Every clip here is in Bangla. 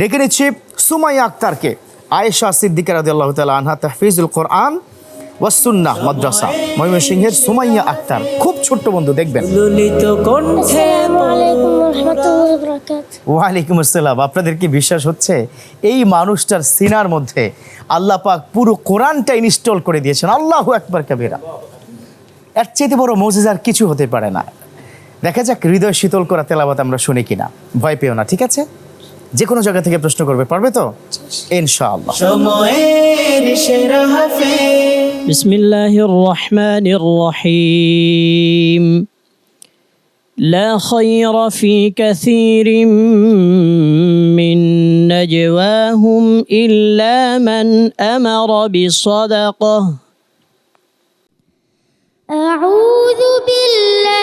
ডেকে নিচ্ছি সুমাইয়া আক্তারকে আয়েশা সিদ্দিকা রাদিয়াল্লাহু তাআলা আনহা তাহফিজুল কোরআন ওয়াসুন্নাহ মাদ্রাসা। ময়মনসিংহের সুমাইয়া আক্তার খুব ছোট্ট বন্ধু দেখবেন। ওয়ালাইকুম আসসালাম। আপনাদের কি বিশ্বাস হচ্ছে? এই মানুষটার সিনার মধ্যে আল্লাহ পাক পুরো কোরআনটা ইনস্টল করে দিয়েছেন। আল্লাহু একবার কাবিরা। এর চেয়ে বড় মৌজিজার কিছু হতে পারে না। দেখা যাক হৃদয় শীতল করা তেলাবাত আমরা শুনি কিনা। ভয় পেও না ঠিক আছে? যে কোনো জায়গা থেকে প্রশ্ন করবে পারবে তো ইনশাআল্লাহ সময়ের সেরা হাফেজ بسم الله الرحمن الرحيم لا خير في كثير من نجواهم إلا من أمر بصدقة أعوذ بالله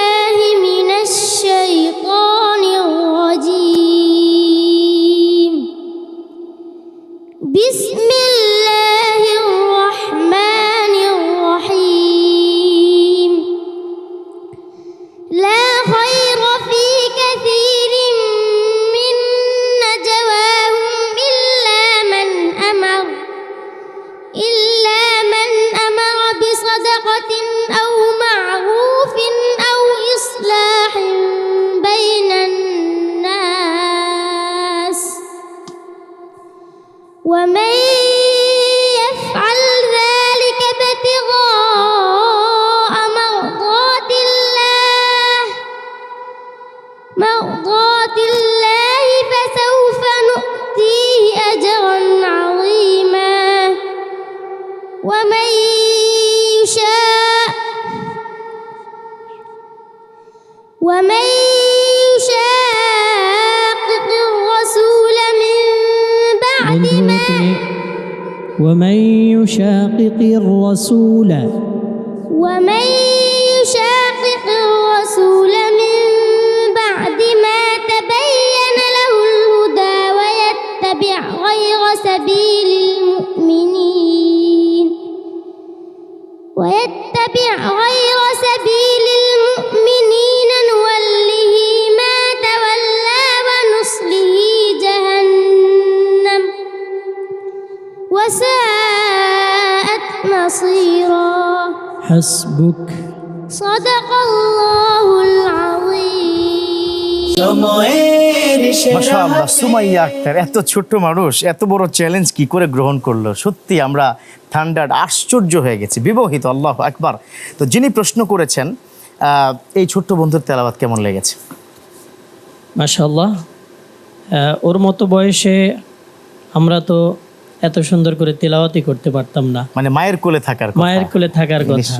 إلا من أمر بصدقة أو معروف أو إصلاح بين الناس. ومن يفعل ذلك ابتغاء مرضات الله مرضات الله ومن يشاء ومن يشاقق الرسول من بعد ما ومن يشاقق الرسول. ومن يشاقق الرسول ويتبع غير سبيل المؤمنين نوله ما تولى ونصله جهنم وساءت مصيرا. حسبك. صدق الله العظيم. মাশাআল্লাহ সুমাইয়া আক্তার এত ছোট্ট মানুষ এত বড় চ্যালেঞ্জ কি করে গ্রহণ করল? সত্যি আমরা ঠান্ডার আশ্চর্য হয়ে গেছি বিবাহিত আল্লাহ একবার তো যিনি প্রশ্ন করেছেন এই ছোট্ট বন্ধুর তেলাবাত কেমন লেগেছে? মাশাল্লাহ ওর মতো বয়সে আমরা তো এত সুন্দর করে তেলাওয়াতি করতে পারতাম না। মানে মায়ের কোলে থাকার মায়ের কোলে থাকার কথা।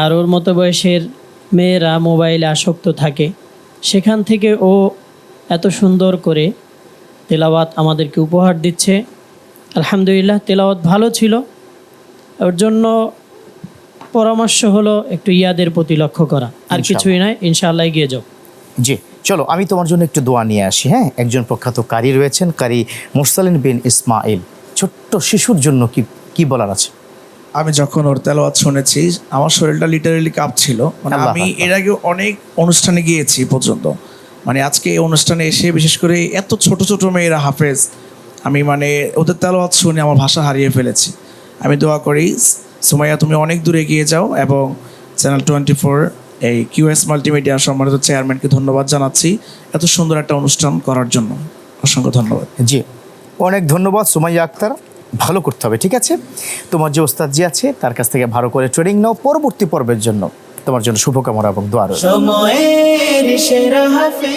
আর ওর মতো বয়সের মেয়েরা মোবাইলে আসক্ত থাকে সেখান থেকে ও এত সুন্দর করে তেলাওয়াত আমাদেরকে উপহার দিচ্ছে। আলহামদুলিল্লাহ তেলাওয়াত ভালো ছিল। ওর জন্য পরামর্শ হলো একটু ইয়াদের প্রতি লক্ষ্য করা। আর কিছুই নয় ইনশাআল্লাহ এগিয়ে যাও। জি চলো আমি তোমার জন্য একটু দোয়া নিয়ে আসি হ্যাঁ? একজন প্রখ্যাত কারি রয়েছেন কারি মুরসালিন বিন ইসমাইল ছোট্ট শিশুর জন্য কি কি বলার আছে? আমি যখন ওর তেলাওয়াত শুনেছি আমার শরীরটা লিটারেলি কাঁপছিল। মানে আমি এর আগে অনেক অনুষ্ঠানে গিয়েছি পর্যন্ত। মানে আজকে এই অনুষ্ঠানে এসে বিশেষ করে এত ছোট ছোট মেয়েরা হাফেজ আমি মানে ওদের তেলাওয়াত শুনে আমার ভাষা হারিয়ে ফেলেছি। আমি দোয়া করি সুমাইয়া তুমি অনেক দূরে এগিয়ে যাও এবং চ্যানেল টোয়েন্টি ফোর এই কিউএস মাল্টিমিডিয়া সম্মানিত চেয়ারম্যানকে ধন্যবাদ জানাচ্ছি এত সুন্দর একটা অনুষ্ঠান করার জন্য। অসংখ্য ধন্যবাদ। জি অনেক ধন্যবাদ সুমাইয়া আক্তার। ভালো করতে হবে ঠিক আছে? তোমার যে ওস্তাদ জি আছে তার কাছ থেকে ভালো করে ট্রেনিং নাও পরবর্তী পর্বের জন্য। তোমার জন্য শুভকামনা এবং দোয়া রইল। হাফেজ।